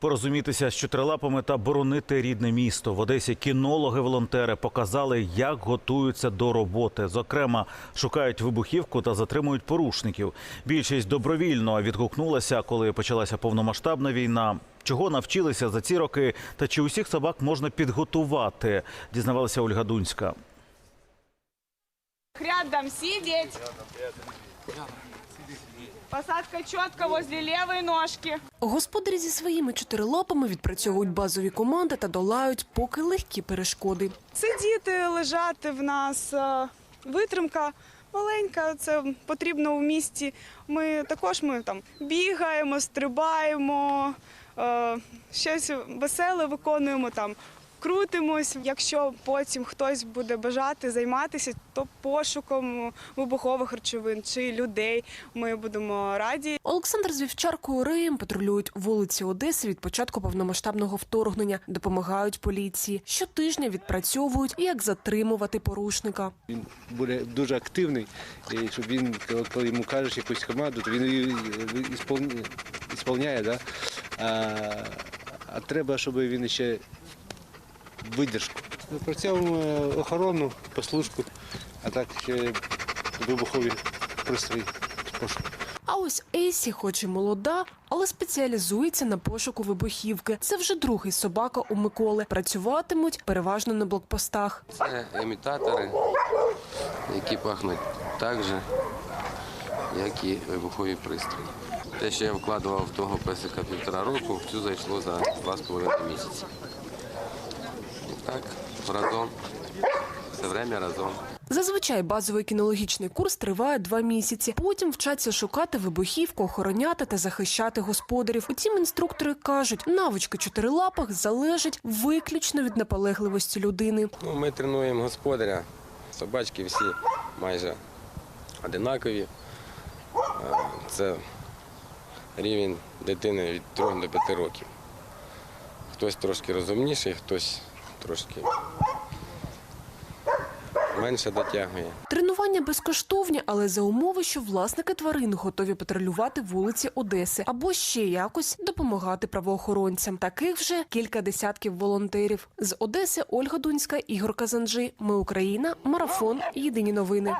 Порозумітися з чотирилапами та боронити рідне місто. В Одесі кінологи-волонтери показали, як готуються до роботи. Зокрема, шукають вибухівку та затримують порушників. Більшість добровільно відгукнулася, коли почалася повномасштабна війна. Чого навчилися за ці роки, та чи усіх собак можна підготувати? Дізнавалася Ольга Дунська. Рядом сидеть. Посадка четко возле левой ножки. Господарі зі своїми чотирилапами відпрацьовують базові команди та долають поки легкі перешкоди. Сидіти, лежати в нас е, витримка маленька. Це потрібно у місті. Ми також ми там бігаємо, стрибаємо, е, щось веселе виконуємо там. Крутимось, якщо потім хтось буде бажати займатися, то пошуком вибухових речовин чи людей ми будемо раді. Олександр з вівчаркою Реєм патрулюють вулиці Одеси від початку повномасштабного вторгнення, допомагають поліції. Щотижня відпрацьовують, як затримувати порушника. Він буде дуже активний, і щоб він, коли- йому кажеш якусь команду, то він її ісполняє, ісполняє да? а, а треба, щоб він ще видержку. Працюємо охорону, послужку, а так ще вибухові пристрої пошук. А ось Ейсі, хоч і молода, але спеціалізується на пошуку вибухівки. Це вже другий собака у Миколи. Працюватимуть переважно на блокпостах. Це імітатори, які пахнуть так же, як і вибухові пристрої. Те, що я вкладував в того песика півтора року, в цю зайшло за два з половиною місяці. Так, разом, все время разом. Зазвичай базовий кінологічний курс триває два місяці. Потім вчаться шукати вибухівку, охороняти та захищати господарів. Утім, інструктори кажуть, навички чотирилапих залежать виключно від наполегливості людини. Ну, ми тренуємо господаря. Собачки всі майже одинакові. Е, Це рівень дитини від 3 до 5 років. Хтось трошки розумніший, хтось трошки менше дотягує. Тренування безкоштовні, але за умови, що власники тварин готові патрулювати вулиці Одеси або ще якось допомагати правоохоронцям. Таких вже кілька десятків волонтерів. З Одеси Ольга Дунська, Ігор Казанджи. Ми Україна. Марафон. Єдині новини.